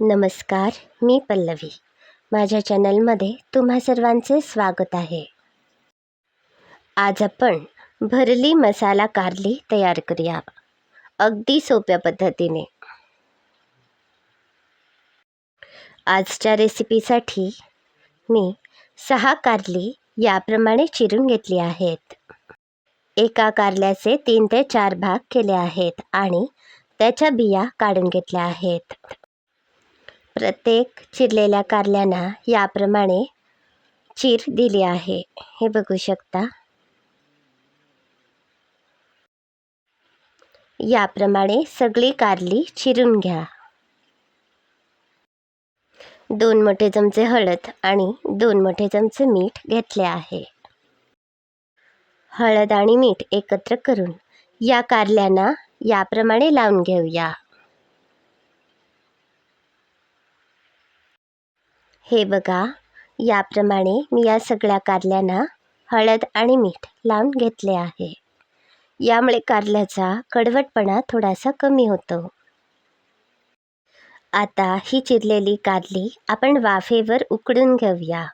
नमस्कार मी पल्लवी. माझ्या चॅनलमध्ये तुम्हा सर्वांचे स्वागत आहे. आज आपण भरली मसाला कारली तयार करूया. अगदी सोप्या पद्धतीने. आजच्या रेसिपीसाठी मी सहा कारली याप्रमाणे चिरून घेतली आहेत. एका कारल्याचे तीन ते चार भाग केले आहेत आणि त्याच्या बिया काढून घेतल्या आहेत. प्रत्येक चिरलेल्या कारल्यांना याप्रमाणे चीर दिली आहे. हे बघू शकता. याप्रमाणे सगळी कारली चिरून घ्या. दोन मोठे चमचे हळद आणि दोन मोठे चमचे मीठ घेतले आहे. हळद आणि मीठ एकत्र करून या कारल्यांना याप्रमाणे लावून घेऊया. हे बघा याप्रमाणे मी या सगळ्या कारल्यांना हळद आणि मीठ लावून घेतले आहे. यामुळे कारल्याचा कडवटपणा थोडासा कमी होतो. आता ही चिरलेली कारली आपण वाफेवर उकडून घेऊया.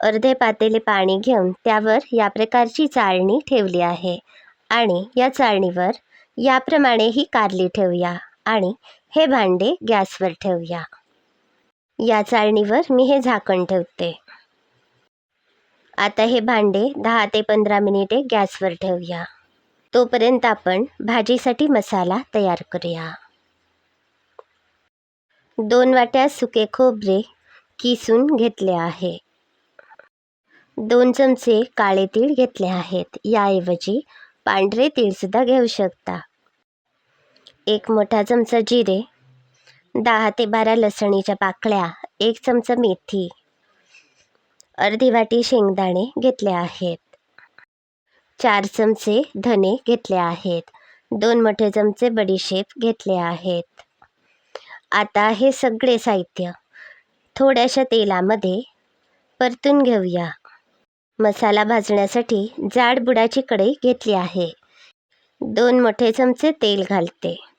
अर्धे पातेले पाणी घेऊन त्यावर या प्रकारची चाळणी ठेवली आहे आणि या चाळणीवर याप्रमाणे ही कारली ठेवूया आणि हे भांडे गॅसवर ठेवूया. या चाळणीवर मी हे झाकण ठेवते. आता हे भांडे दहा ते पंधरा मिनिटे गॅसवर ठेवूया. तोपर्यंत आपण भाजीसाठी मसाला तयार करूया. दोन वाट्या सुके खोबरे किसून घेतले आहे. दोन चमचे काळे तीळ घेतले आहेत. याऐवजी पांढरे तीळसुद्धा घेऊ शकता. एक मोठा चमचा जिरे दहा ते बारा लसणीच्या पाकळ्या एक चमचा मेथी अर्धी वाटी शेंगदाणे घेतले आहेत. चार चमचे धने घेतले आहेत. दोन मोठे चमचे बडीशेप घेतले आहेत. आता हे सगळे साहित्य थोड्याशा तेलामध्ये परतून घेऊया. मसाला भाजण्यासाठी जाड बुडाची कढई घेतली आहे. दोन मोठे चमचे तेल घालते.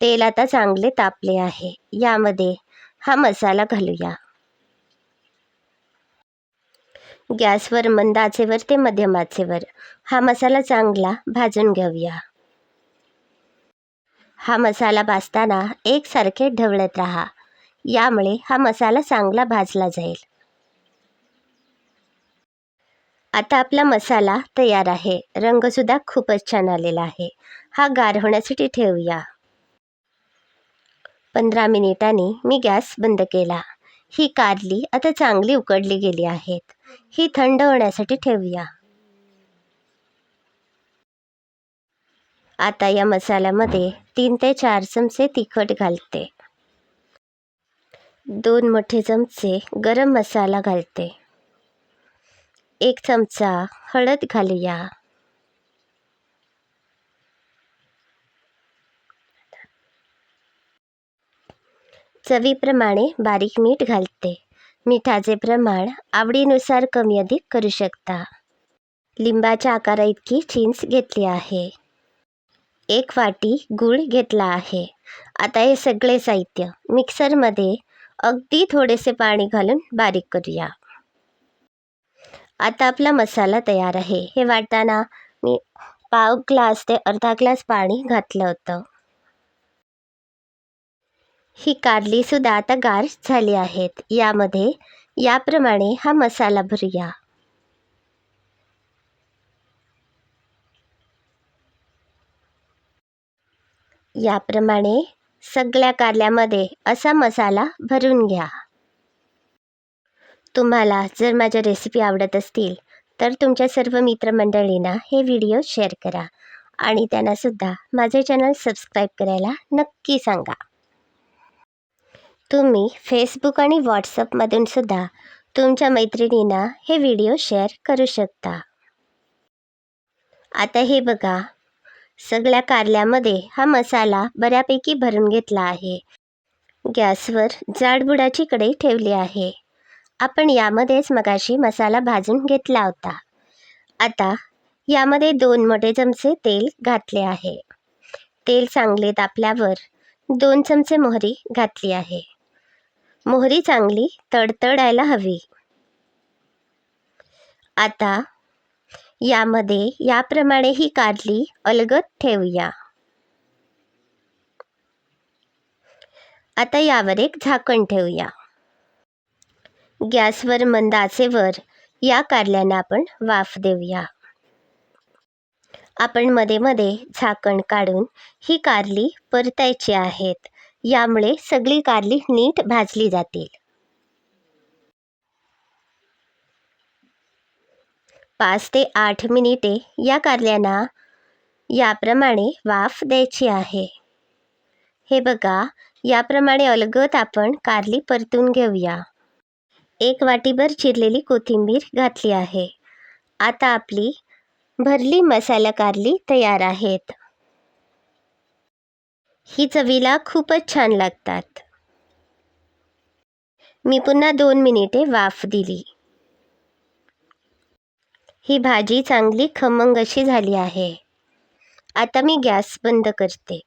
तेल आता चांगले तापले आहे. यामध्ये हा मसाला घालूया. गॅसवर मंद आचेवर ते मध्यम आचेवर हा मसाला चांगला भाजून घेऊया. हा मसाला भाजताना एकसारखे ढवळत राहा. यामुळे हा मसाला चांगला भाजला जाईल. आता आपला मसाला तयार आहे. रंगसुद्धा खूपच छान आलेला आहे. हा गार होण्यासाठी ठेवूया. पंधरा मिनिटांनी मी गॅस बंद केला. ही कारली आता चांगली उकडली गेली आहेत. ही थंड होण्यासाठी ठेवूया. आता या मसाल्यामध्ये तीन ते चार चमचे तिखट घालते. दोन मोठे चमचे गरम मसाला घालते. एक चमचा हळद घालूया. चवीप्रमाणे बारीक मीठ घालते. मिठाचे प्रमाण आवडीनुसार कमी अधिक करू शकता. लिंबाच्या आकारा इतकी चिंच घेतली आहे. एक वाटी गूळ घेतला आहे. आता हे सगळे साहित्य मिक्सरमध्ये अगदी थोडेसे पाणी घालून बारीक करूया. आता आपला मसाला तयार आहे. हे वाटताना मी पाव ग्लास ते अर्धा ग्लास पाणी घातलं होतं. ही कारलीसुद्धा आता गार झाली आहेत. यामध्ये याप्रमाणे हा मसाला भरूया. याप्रमाणे सगळ्या कारल्यामध्ये असा मसाला भरून घ्या. तुम्हाला जर माझ्या रेसिपी आवडत असतील तर तुमच्या सर्व मित्रमंडळींना हे व्हिडिओ शेअर करा आणि त्यांनासुद्धा माझे चॅनल सबस्क्राईब करायला नक्की सांगा. तुम्ही फेसबुक आणि व्हॉट्सअपमधून सुद्धा तुमच्या मैत्रिणींना हे व्हिडिओ शेअर करू शकता. आता हे बघा. सगळ्या कारल्यामध्ये हा मसाला बऱ्यापैकी भरून घेतला आहे. गॅसवर जाडबुडाची कढई ठेवली आहे. आपण यामध्येच मगाशी मसाला भाजून घेतला होता. आता यामध्ये दोन मोठे चमचे तेल घातले आहे. तेल चांगले तापल्यावर दोन चमचे मोहरी घातली आहे. मोहरी चांगली तडतडायला हवी. आता यामध्ये याप्रमाणे ही कारली अलगद ठेवूया. आता यावर एक झाकण ठेवूया. गॅसवर मंद आचेवर या कारल्यांना आपण वाफ देऊया. आपण मध्ये मध्ये झाकण काढून ही कारली परतायची आहेत. यामुळे सगळी कारली नीट भाजली जातील. पाच ते आठ मिनिटे या कारल्यांना याप्रमाणे वाफ द्यायची आहे. हे बघा याप्रमाणे अलगद आपण कारली परतून घेऊया. एक वाटीभर चिरलेली कोथिंबीर घातली आहे. आता आपली भरली मसाला कारली तयार आहेत. ही चवीला खूपच छान लागतात. मी पुन्हा दोन मिनिटे वाफ दिली. ही भाजी चांगली खमंग अशी झाली आहे. आता मी गॅस बंद करते.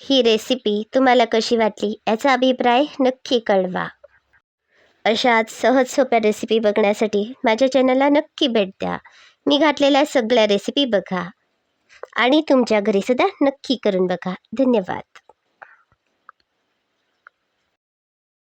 ही रेसिपी तुम्हाला कशी वाटली याचा अभिप्राय नक्की कळवा. अशाच सहज सोप्या रेसिपी बघण्यासाठी माझ्या चॅनलला नक्की भेट द्या. मी घातलेल्या सगळ्या रेसिपी बघा. आणि तुमच्या घरीसुद्धा नक्की करून बघा. धन्यवाद.